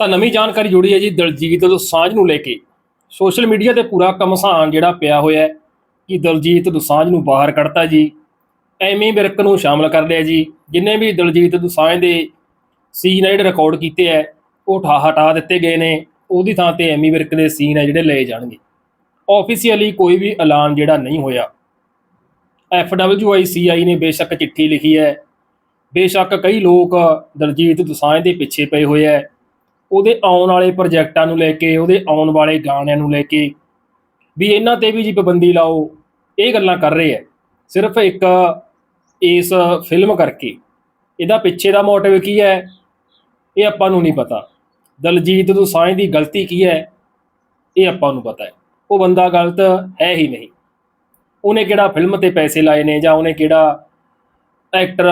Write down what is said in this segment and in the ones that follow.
ਤਾਂ ਨਵੀਂ ਜਾਣਕਾਰੀ ਜੁੜੀ ਹੈ ਜੀ ਦਲਜੀਤ ਦੋਸਾਂਝ ਨੂੰ ਲੈ ਕੇ। ਸੋਸ਼ਲ ਮੀਡੀਆ ਤੇ ਪੂਰਾ ਕਮਸਾਨ ਜਿਹੜਾ ਪਿਆ ਹੋਇਆ ਹੈ ਕਿ ਦਲਜੀਤ ਦੋਸਾਂਝ ਨੂੰ ਬਾਹਰ ਕੱਢਤਾ ਜੀ। ਐਮੀ ਵਿਰਕ ਨੂੰ ਸ਼ਾਮਲ ਕਰ ਲਿਆ ਜੀ। ਜਿੰਨੇ ਵੀ ਦਲਜੀਤ ਦੋਸਾਂਝ ਦੇ ਸੀਨ ਹੈ ਜਿਹੜੇ ਰਿਕਾਰਡ ਕੀਤੇ ਹੈ ਉਹ ਠਾ ਹਟਾ ਦਿੱਤੇ ਗਏ ਨੇ। ਉਹਦੀ ਥਾਂ ਤੇ ਐਮੀ ਵਿਰਕ ਦੇ ਸੀਨ ਹੈ ਜਿਹੜੇ ਲਏ ਜਾਣਗੇ। ਆਫੀਸੀਅਲੀ ਕੋਈ ਵੀ ਐਲਾਨ ਜਿਹੜਾ ਨਹੀਂ ਹੋਇਆ। ਐਫਡਬਲਯੂਆਈਸੀਆਈ ਨੇ ਬੇਸ਼ੱਕ ਚਿੱਠੀ ਲਿਖੀ ਹੈ। ਬੇਸ਼ੱਕ ਕਈ ਲੋਕ ਦਲਜੀਤ ਦੋਸਾਂਝ ਦੇ ਪਿੱਛੇ ਪਏ ਹੋਏ ਹੈ। ਉਹਦੇ ਆਉਣ ਵਾਲੇ ਪ੍ਰੋਜੈਕਟਾਂ ਨੂੰ ਲੈ ਕੇ, ਉਹਦੇ ਆਉਣ ਵਾਲੇ ਗਾਣਿਆਂ ਨੂੰ ਲੈ ਕੇ ਵੀ ਇਹਨਾਂ ਤੇ ਵੀ ਜੀ ਪਾਬੰਦੀ ਲਾਓ, ਇਹ ਗੱਲਾਂ ਕਰ ਰਹੇ ਹੈ। ਸਿਰਫ ਇੱਕ ਇਸ ਫਿਲਮ ਕਰਕੇ। ਇਹਦਾ ਪਿੱਛੇ ਦਾ ਮੋਟਿਵ ਕੀ ਹੈ? ਇਹ ਆਪਾਂ ਨੂੰ ਨਹੀਂ ਪਤਾ। ਦਲਜੀਤ ਦੋਸਾਂਝ ਦੀ ਗਲਤੀ ਕੀ ਹੈ? ਇਹ ਆਪਾਂ ਨੂੰ ਪਤਾ ਹੈ। ਉਹ ਬੰਦਾ ਗਲਤ ਹੈ ਹੀ ਨਹੀਂ। ਉਹਨੇ ਕਿਹੜਾ ਫਿਲਮ ਤੇ ਪੈਸੇ ਲਾਏ ਨੇ ਜਾਂ ਉਹਨੇ ਕਿਹੜਾ ਐਕਟਰ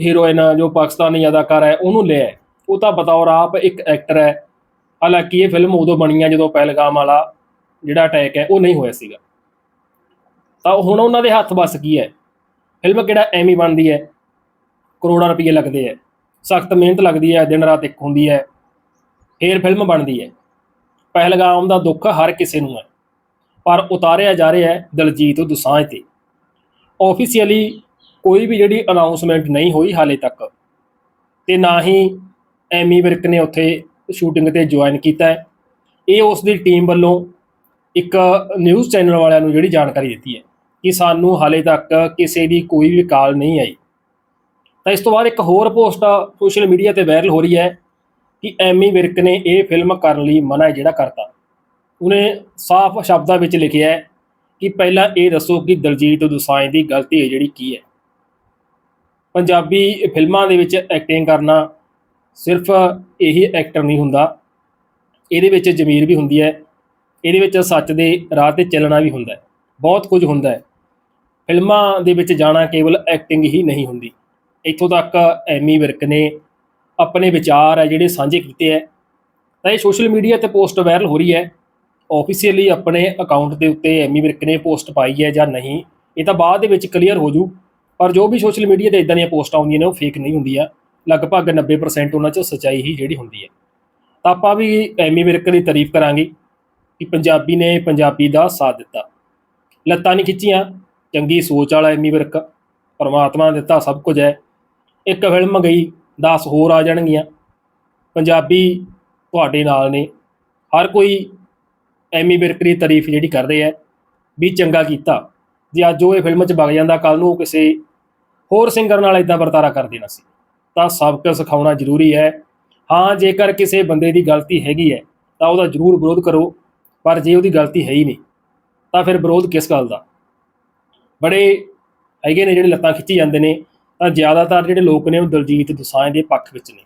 ਹੀਰੋਇਨ ਜੋ ਪਾਕਿਸਤਾਨੀ ਅਦਾਕਾਰ ਹੈ, ਉਹਨੂੰ ਲਿਆ ਉਹ ਤਾਂ ਬਤੌਰ ਆਪ ਇੱਕ ਐਕਟਰ ਹੈ। ਹਾਲਾਂਕਿ ਇਹ ਫਿਲਮ ਉਦੋਂ ਬਣੀ ਆ ਜਦੋਂ ਪਹਿਲਗਾਮ ਵਾਲਾ ਜਿਹੜਾ ਅਟੈਕ ਹੈ, ਉਹ ਨਹੀਂ ਹੋਇਆ ਸੀਗਾ। ਤਾਂ ਹੁਣ ਉਹਨਾਂ ਦੇ ਹੱਥ ਵੱਸ ਕੀ ਹੈ। ਫਿਲਮ ਕਿਹੜਾ ਐਵੇਂ ਬਣਦੀ ਹੈ? ਕਰੋੜਾਂ ਰੁਪਏ ਲੱਗਦੇ ਹੈ। ਸਖਤ ਮਿਹਨਤ ਲੱਗਦੀ ਹੈ, ਦਿਨ ਰਾਤ ਇੱਕ ਹੁੰਦੀ ਹੈ। ਫੇਰ ਫਿਲਮ ਬਣਦੀ ਹੈ। ਪਹਿਲਗਾਮ ਦਾ ਦੁੱਖ ਹਰ ਕਿਸੇ ਨੂੰ ਹੈ। ਪਰ ਉਤਾਰਿਆ ਜਾ ਰਿਹਾ ਹੈ ਦਲਜੀਤ ਦੁਸਾਂਝ ਤੇ। ਆਫੀਸੀਅਲੀ ਕੋਈ ਵੀ ਜਿਹੜੀ ਅਨਾਉਂਸਮੈਂਟ ਨਹੀਂ ਹੋਈ ਹਾਲੇ ਤੱਕ। ਤੇ ਨਾ ਹੀ ਐਮੀ ਵਿਰਕ ਨੇ ਉੱਥੇ ਸ਼ੂਟਿੰਗ ਤੇ ਜੁਆਇਨ ਕੀਤਾ ਹੈ। ਇਹ ਉਸ ਦੀ ਟੀਮ ਵੱਲੋਂ ਇੱਕ ਨਿਊਜ਼ ਚੈਨਲ ਵਾਲਿਆਂ ਨੂੰ ਜਿਹੜੀ ਜਾਣਕਾਰੀ ਦਿੱਤੀ ਹੈ ਕਿ ਸਾਨੂੰ ਹਾਲੇ ਤੱਕ ਕਿਸੇ ਦੀ ਕੋਈ ਵੀ ਕਾਲ ਨਹੀਂ ਆਈ। ਤਾਂ ਇਸ ਤੋਂ ਬਾਅਦ ਇੱਕ ਹੋਰ ਪੋਸਟ ਸੋਸ਼ਲ ਮੀਡੀਆ ਤੇ ਵਾਇਰਲ ਹੋ ਰਹੀ ਹੈ ਕਿ ਐਮੀ ਵਿਰਕ ਨੇ ਇਹ ਫਿਲਮ ਕਰਨ ਲਈ ਮਨਾ ਜਿਹੜਾ ਕਰਤਾ। ਉਹਨੇ ਸਾਫ਼ ਸ਼ਬਦਾਂ ਵਿੱਚ ਲਿਖਿਆ ਹੈ ਕਿ ਪਹਿਲਾਂ ਇਹ ਦੱਸੋ ਕਿ ਦਲਜੀਤ ਦੋਸਾਂਝ ਦੀ ਗਲਤੀ ਹੈ ਜਿਹੜੀ ਕੀ ਹੈ। ਪੰਜਾਬੀ ਫਿਲਮਾਂ ਦੇ ਵਿੱਚ ਐਕਟਿੰਗ ਕਰਨਾ ਸਿਰਫ ਇਹੀ ਐਕਟਰ ਨਹੀਂ ਹੁੰਦਾ। ਇਹਦੇ ਵਿੱਚ ਜ਼ਮੀਰ ਵੀ ਹੁੰਦੀ ਹੈ। ਇਹਦੇ ਵਿੱਚ ਸੱਚ ਦੇ ਰਾਹ ਤੇ ਚੱਲਣਾ ਵੀ ਹੁੰਦਾ ਹੈ। ਬਹੁਤ ਕੁਝ ਹੁੰਦਾ ਹੈ। ਫਿਲਮਾਂ ਦੇ ਵਿੱਚ ਜਾਣਾ ਕੇਵਲ ਐਕਟਿੰਗ ਹੀ ਨਹੀਂ ਹੁੰਦੀ। ਇੱਥੋਂ ਤੱਕ ਐਮੀ ਵਿਰਕ ਨੇ ਆਪਣੇ ਵਿਚਾਰ ਹੈ ਜਿਹੜੇ ਸਾਂਝੇ ਕੀਤੇ ਹੈ। ਤਾਂ ਇਹ ਸੋਸ਼ਲ ਮੀਡੀਆ ਤੇ ਪੋਸਟ ਵਾਇਰਲ ਹੋ ਰਹੀ ਹੈ। ਆਫੀਸੀਅਲੀ ਆਪਣੇ ਅਕਾਊਂਟ ਦੇ ਉੱਤੇ ਐਮੀ ਵਿਰਕ ਨੇ ਪੋਸਟ ਪਾਈ ਹੈ ਜਾਂ ਨਹੀਂ, ਇਹ ਤਾਂ ਬਾਅਦ ਦੇ ਵਿੱਚ ਕਲੀਅਰ ਹੋ ਜੂ। ਪਰ ਜੋ ਵੀ ਸੋਸ਼ਲ ਮੀਡੀਆ ਤੇ ਇਦਾਂ ਦੀਆਂ ਪੋਸਟਾਂ ਆਉਂਦੀਆਂ ਨੇ, ਉਹ ਫੇਕ ਨਹੀਂ ਹੁੰਦੀਆਂ। ਲਗਭਗ 90% ਉਹਨਾਂ 'ਚ ਸੱਚਾਈ ਹੀ ਜਿਹੜੀ ਹੁੰਦੀ ਹੈ। ਤਾਂ ਆਪਾਂ ਵੀ ਐਮੀ ਵਿਰਕ ਦੀ ਤਾਰੀਫ ਕਰਾਂਗੇ ਕਿ ਪੰਜਾਬੀ ਨੇ ਪੰਜਾਬੀ ਦਾ ਸਾਥ ਦਿੱਤਾ। ਲੱਤਾਂ ਨਹੀਂ ਖਿੱਚੀਆਂ, ਚੰਗੀ ਸੋਚ ਵਾਲਾ ਐਮੀ ਵਿਰਕ, ਪਰਮਾਤਮਾ ਨੇ ਦਿੱਤਾ ਸਭ ਕੁਝ ਹੈ। ਇੱਕ ਫਿਲਮ ਗਈ 10 ਹੋਰ ਆ ਜਾਣਗੀਆਂ। ਪੰਜਾਬੀ ਤੁਹਾਡੇ ਨਾਲ ਨੇ। ਹਰ ਕੋਈ ਐਮੀ ਵਿਰਕ ਦੀ ਤਾਰੀਫ ਜਿਹੜੀ ਕਰ ਰਿਹਾ ਵੀ ਚੰਗਾ ਕੀਤਾ। ਜੇ ਅੱਜ ਉਹ ਇਹ ਫਿਲਮ 'ਚ ਵਗ ਜਾਂਦਾ ਕੱਲ ਨੂੰ ਉਹ ਕਿਸੇ ਹੋਰ ਸਿੰਗਰ ਨਾਲ ਇਦਾਂ ਵਰਤਾਰਾ ਕਰ ਦੇਣਾ ਸੀ। ਤਾਂ ਸਬਕ ਸਿਖਾਉਣਾ ਜ਼ਰੂਰੀ ਹੈ। ਹਾਂ, ਜੇਕਰ ਕਿਸੇ ਬੰਦੇ ਦੀ ਗਲਤੀ ਹੈਗੀ ਹੈ, ਤਾਂ ਉਹਦਾ ਜ਼ਰੂਰ ਵਿਰੋਧ ਕਰੋ, ਪਰ ਜੇ ਉਹਦੀ ਗਲਤੀ ਹੈ ਹੀ ਨਹੀਂ, ਤਾਂ ਫਿਰ ਵਿਰੋਧ ਕਿਸ ਗੱਲ ਦਾ? ਬੜੇ ਹੈਗੇ ਨੇ ਜਿਹੜੇ ਲੱਤਾਂ ਖਿੱਚੀ ਜਾਂਦੇ ਨੇ, ਤਾਂ ਜ਼ਿਆਦਾਤਰ ਜਿਹੜੇ ਲੋਕ ਨੇ ਉਹ ਦਲਜੀਤ ਦੋਸਾਂਝ ਦੇ ਪੱਖ ਵਿੱਚ ਨੇ।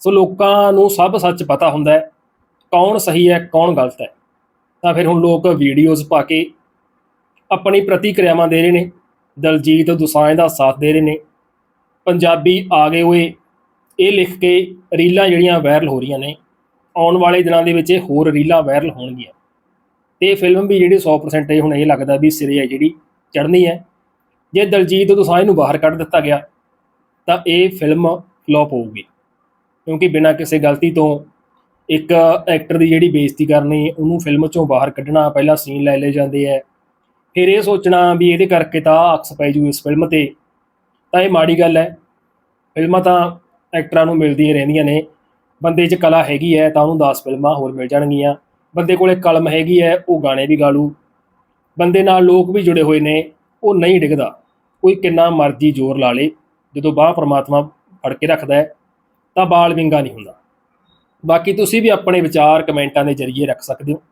ਸੋ ਲੋਕਾਂ ਨੂੰ ਸਭ ਸੱਚ ਪਤਾ ਹੁੰਦਾ ਹੈ, ਕੌਣ ਸਹੀ ਹੈ, ਕੌਣ ਗਲਤ ਹੈ। ਤਾਂ ਫਿਰ ਹੁਣ ਲੋਕ ਵੀਡੀਓਜ਼ ਪਾ ਕੇ ਆਪਣੀ ਪ੍ਰਤੀਕਿਰਿਆਵਾਂ ਦੇ ਰਹੇ ਨੇ, ਦਲਜੀਤ ਦੋਸਾਂਝ ਦਾ ਸਾਥ ਦੇ ਰਹੇ ਨੇ ਪੰਜਾਬੀ ਆ ਗਏ ਹੋਏ। ਇਹ ਲਿਖ ਕੇ ਰੀਲਾਂ ਜਿਹੜੀਆਂ ਵਾਇਰਲ ਹੋ ਰਹੀਆਂ ਨੇ, ਆਉਣ ਵਾਲੇ ਦਿਨਾਂ ਦੇ ਵਿੱਚ ਇਹ ਹੋਰ ਰੀਲਾਂ ਵਾਇਰਲ ਹੋਣਗੀਆਂ। ਤੇ ਇਹ ਫਿਲਮ ਵੀ ਜਿਹੜੀ 100% ਇਹ ਹੁਣ ਇਹ ਲੱਗਦਾ ਵੀ ਸਿਰੇ ਹੈ ਜਿਹੜੀ ਚੜ੍ਹਨੀ ਹੈ। ਜੇ ਦਲਜੀਤ ਦੋਸਾਂਝ ਨੂੰ ਬਾਹਰ ਕੱਢ ਦਿੱਤਾ ਗਿਆ, ਤਾਂ ਇਹ ਫਿਲਮ ਫਲॉप ਹੋਊਗੀ। ਕਿਉਂਕਿ ਬਿਨਾਂ ਕਿਸੇ ਗਲਤੀ ਤੋਂ ਇੱਕ ਐਕਟਰ ਦੀ ਜਿਹੜੀ ਬੇਇੱਜ਼ਤੀ ਕਰਨੀ, ਉਹਨੂੰ ਫਿਲਮ ਚੋਂ ਬਾਹਰ ਕੱਢਣਾ, ਪਹਿਲਾਂ ਸੀਨ ਲੈ ਲਏ ਜਾਂਦੇ ਹੈ ਫਿਰ ਇਹ ਸੋਚਣਾ ਵੀ ਇਹਦੇ ਕਰਕੇ ਤਾਂ ਅਕਸ ਪੈ ਜੂ ਇਸ ਫਿਲਮ ਤੇ। ਤਾਂ ਇਹ ਮਾੜੀ ਗੱਲ ਹੈ। ਫਿਲਮਾਂ ਤਾਂ ਐਕਟਰਾਂ ਨੂੰ ਮਿਲਦੀਆਂ ਰਹਿੰਦੀਆਂ ਨੇ। ਬੰਦੇ 'ਚ ਕਲਾ ਹੈਗੀ ਹੈ ਤਾਂ ਉਹਨੂੰ 10 ਫਿਲਮਾਂ ਹੋਰ ਮਿਲ ਜਾਣਗੀਆਂ। ਬੰਦੇ ਕੋਲੇ ਕਲਮ ਹੈਗੀ ਹੈ, ਉਹ ਗਾਣੇ ਵੀ ਗਾ ਲੂ। ਬੰਦੇ ਨਾਲ ਲੋਕ ਵੀ ਜੁੜੇ ਹੋਏ ਨੇ, ਉਹ ਨਹੀਂ ਡਿੱਗਦਾ। ਕੋਈ ਕਿੰਨਾ ਮਰਜ਼ੀ ਜ਼ੋਰ ਲਾ ਲੇ। ਜਦੋਂ ਬਾਹ ਪ੍ਰਮਾਤਮਾ ਫੜ ਕੇ ਰੱਖਦਾ ਹੈ, ਤਾਂ ਬਾਲ ਵਿੰਗਾ ਨਹੀਂ ਹੁੰਦਾ। ਬਾਕੀ ਤੁਸੀਂ ਵੀ ਆਪਣੇ ਵਿਚਾਰ ਕਮੈਂਟਾਂ ਦੇ ਜ਼ਰੀਏ ਰੱਖ ਸਕਦੇ ਹੋ।